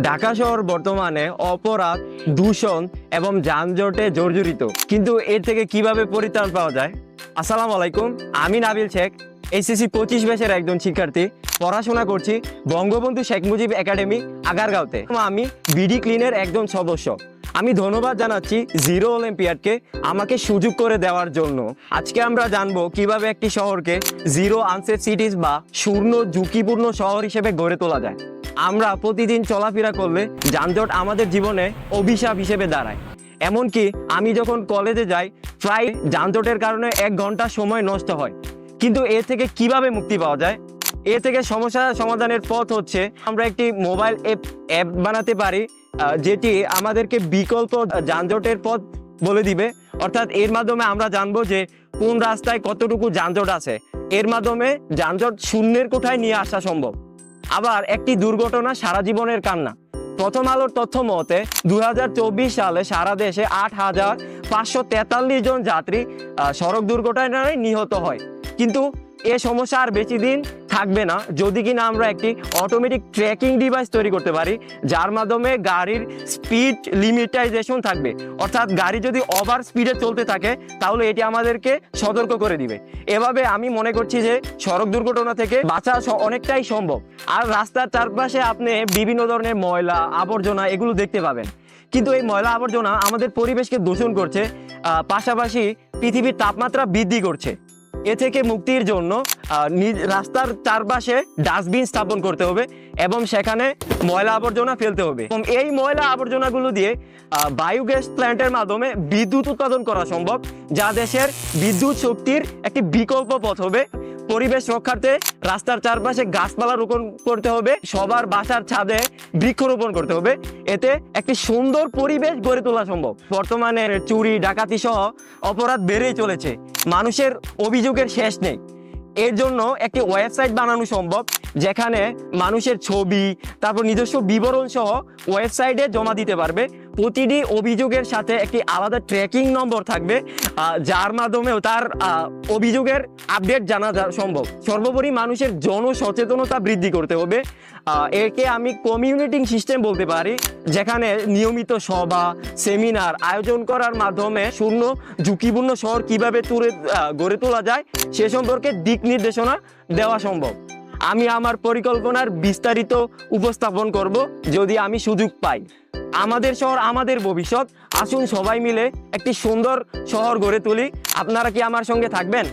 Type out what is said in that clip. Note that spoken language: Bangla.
ঢাকা শহর বর্তমানে অপরাধ, দূষণ এবং যানজটে জর্জরিত। কিন্তু এর থেকে কীভাবে পরিত্রাণ পাওয়া যায়? আসসালামু আলাইকুম, আমি নাবিল শেখ এসএসসি পঁচিশ ব্যাচের একজন শিক্ষার্থী। পড়াশোনা করছি বঙ্গবন্ধু শেখ মুজিব একাডেমি, আগারগাঁওতে। আমি বিডি ক্লিনের একজন সদস্য। আমি ধন্যবাদ জানাচ্ছি জিরো অলিম্পিয়াডকে আমাকে সুযোগ করে দেওয়ার জন্য। আজকে আমরা জানব কীভাবে একটি শহরকে জিরো আনসেফ সিটিজ বা শূন্য ঝুঁকিপূর্ণ শহর হিসেবে গড়ে তোলা যায়। আমরা প্রতিদিন চলাফেরা করলে যানজট আমাদের জীবনে অভিশাপ হিসেবে দাঁড়ায়। এমনকি আমি যখন কলেজে যাই, প্রায় যানজটের কারণে এক ঘণ্টা সময় নষ্ট হয়। কিন্তু এ থেকে কীভাবে মুক্তি পাওয়া যায়? এ থেকে সমস্যা সমাধানের পথ হচ্ছে, আমরা একটি মোবাইল অ্যাপ অ্যাপ বানাতে পারি যেটি আমাদেরকে বিকল্প যানজটের পথ বলে দিবে। অর্থাৎ এর মাধ্যমে আমরা জানব যে কোন রাস্তায় কতটুকু যানজট আছে। এর মাধ্যমে যানজট শূন্যের কোঠায় নিয়ে আসা সম্ভব। আবার একটি দুর্ঘটনা সারা জীবনের কান্না। প্রথম আলোর তথ্য মতে দুই হাজার চব্বিশ সালে সারা দেশে আট হাজার পাঁচশো তেতাল্লিশ জন যাত্রী সড়ক দুর্ঘটনায় নিহত হয়। কিন্তু এ সমস্যা আর বেশি দিন থাকবে না। যদি কিনা আমরা একটি অটোমেটিক ট্র্যাকিং ডিভাইস তৈরি করতে পারি, যার মাধ্যমে গাড়ির স্পিড লিমিটাইজেশন থাকবে। অর্থাৎ গাড়ি যদি ওভার স্পিডে চলতে থাকে, তাহলে এটি আমাদেরকে সতর্ক করে দিবে। এভাবে আমি মনে করছি যে সড়ক দুর্ঘটনা থেকে বাঁচা অনেকটাই সম্ভব। আর রাস্তার চারপাশে আপনি বিভিন্ন ধরনের ময়লা, আবর্জনা এগুলো দেখতে পাবেন। কিন্তু এই ময়লা, আবর্জনা আমাদের পরিবেশকে দূষণ করছে। পাশাপাশি পৃথিবীর তাপমাত্রা বৃদ্ধি করছে। এ থেকে মুক্তির জন্য রাস্তার চারপাশে ডাস্টবিন স্থাপন করতে হবে এবং সেখানে ময়লা আবর্জনা ফেলতে হবে। এবং এই ময়লা আবর্জনাগুলো দিয়ে বায়োগ্যাস প্ল্যান্টের মাধ্যমে বিদ্যুৎ উৎপাদন করা সম্ভব, যা দেশের বিদ্যুৎ শক্তির একটি বিকল্প পথ হবে। পরিবেশ রক্ষার্থে রাস্তার চারপাশে গাছপালা রোপণ করতে হবে, সবার বাসার ছাদে বৃক্ষরোপণ করতে হবে। এতে একটি সুন্দর পরিবেশ গড়ে তোলা সম্ভব। বর্তমানে চুরি, ডাকাতি সহ অপরাধ বেড়েই চলেছে। মানুষের অভিযোগের শেষ নেই। এর জন্য একটি ওয়েবসাইট বানানো সম্ভব, যেখানে মানুষের ছবি, তারপর নিজস্ব বিবরণ সহ ওয়েবসাইটে জমা দিতে পারবে। প্রতিটি অভিযোগের সাথে একটি আলাদা ট্র্যাকিং নম্বর থাকবে যার মাধ্যমেও তার অভিযোগের আপডেট জানা সম্ভব। সর্বোপরি মানুষের জনসচেতনতা বৃদ্ধি করতে হবে। একে আমি কমিউনিটিং সিস্টেম বলতে পারি, যেখানে নিয়মিত সভা সেমিনার আয়োজন করার মাধ্যমে শূন্য, ঝুঁকিপূর্ণ শহর কীভাবে তুলে গড়ে তোলা যায়, সে সম্পর্কে দিক নির্দেশনা দেওয়া সম্ভব। আমি আমার পরিকল্পনার বিস্তারিত উপস্থাপন করব, যদি আমি সুযোগ পাই। আমাদের শহর, আমাদের ভবিষ্যৎ। আসুন সবাই মিলে একটি সুন্দর শহর গড়ে তুলি। আপনারা কি আমার সঙ্গে থাকবেন?